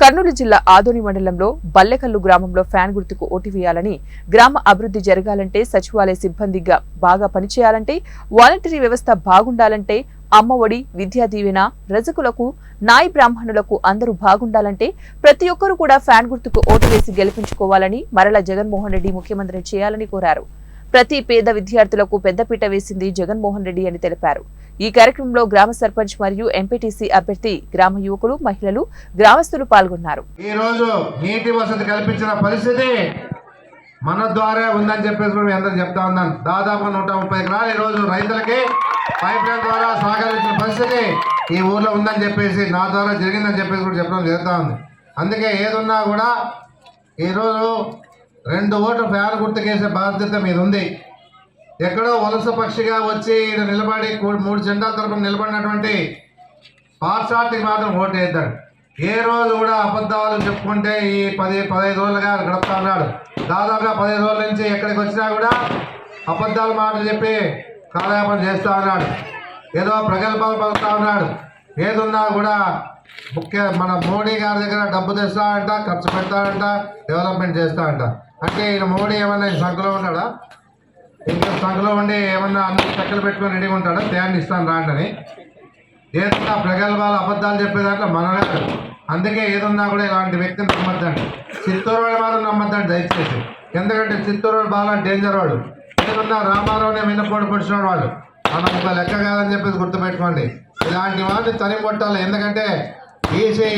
కర్నూలు జిల్లా ఆదోని మండలంలో బల్లెకల్లు గ్రామంలో ఫ్యాన్ గుర్తుకు ఓటు వేయాలని గ్రామ అభివృద్ధి జరగాలంటే సచివాలయ సిబ్బందిగా బాగా పనిచేయాలంటే వాలంటరీ వ్యవస్థ బాగుండాలంటే అమ్మ ఒడి విద్యా దీవెన రజకులకు నాయి బ్రాహ్మణులకు అందరూ బాగుండాలంటే ప్రతి ఒక్కరూ కూడా ఫ్యాన్ గుర్తుకు ఓటు వేసి గెలిపించుకోవాలని మరల జగన్మోహన్ రెడ్డి ముఖ్యమంత్రి చేయాలని కోరారు. ప్రతి పేద విద్యార్థులకు పెద్దపీట వేసింది జగన్మోహన్ రెడ్డి అని తెలిపారు. ఈ కార్యక్రమంలో గ్రామ సర్పంచ్ మరియు ఎంపీటీసీ అభ్యర్థి గ్రామ యువకులు మహిళలు గ్రామస్తులు పాల్గొన్నారు. ఈ రోజు నీటి వసతి కల్పించిన పరిస్థితి మన ద్వారా ఉందని చెప్పేసి కూడా అందరూ చెప్తా ఉన్నాను. దాదాపు నూట ముప్పై ఎకరాలు ఈ రోజు రైతులకి పైప్ లైన్ ద్వారా సహకరించిన పరిస్థితి ఈ ఊర్లో ఉందని చెప్పేసి నా ద్వారా జరిగిందని చెప్పేసి కూడా చెప్పడం జరుగుతూ ఉంది. అందుకే ఏదున్నా కూడా ఈరోజు రెండు ఓట్లు ఫ్యాన్ గుర్తుకేసే బాధ్యత మీద ఉంది ఎక్కడో వలస పక్షిగా వచ్చి ఈయన నిలబడి మూడు జెండాల తరపున నిలబడినటువంటి పార్షార్టీకి మాత్రం ఓటు వేద్దాడు. ఏ రోజు కూడా అబద్ధాలు చెప్పుకుంటే ఈ పది పదహైదు రోజులుగా గడుపుతా ఉన్నాడు. దాదాపుగా పదిహేను రోజుల నుంచి ఎక్కడికి వచ్చినా కూడా అబద్ధాలు మాటలు చెప్పి కాలయాపన చేస్తూ ఉన్నాడు. ఏదో ప్రగల్భాలు పలుకుతా ఉన్నాడు. ఏదున్నా కూడా ముఖ్య మన మోడీ గారి దగ్గర డబ్బు తెస్తాడంట ఖర్చు పెడతాడంట డెవలప్మెంట్ చేస్తాడంట అంటే. ఈయన మోడీ ఏమన్నా సంఖ్యలో ఉన్నాడా? ఇంకా సంఘలో ఉండి ఏమన్నా అన్ని చెక్కలు పెట్టుకొని రెడీగా ఉంటాడా? తేండి ఇస్తాను రాండని ఏదన్నా ప్రగల్భాలు అబద్ధాలు చెప్పేదాంట్లో మనగాడు అందుకే ఏదున్నా కూడా ఇలాంటి వ్యక్తిని నమ్మద్దండి. చిత్తూరు వాడు మాత్రం నమ్మద్దండి దయచేసి. ఎందుకంటే చిత్తూరు వాడు బాగా డేంజర్ వాడు ఏదున్నా రామారావునే విన్నపోటు పొడిచినాడు వాడు మనం ఒక లెక్క కాదని చెప్పేసి గుర్తుపెట్టుకోండి. ఇలాంటి వాడిని తని కొట్టాలి. ఎందుకంటే ఈసీ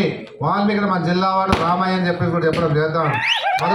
వాల్మీకి మన జిల్లా వాడు రామయ్య అని చెప్పేసి కూడా చెప్పడం చేద్దాం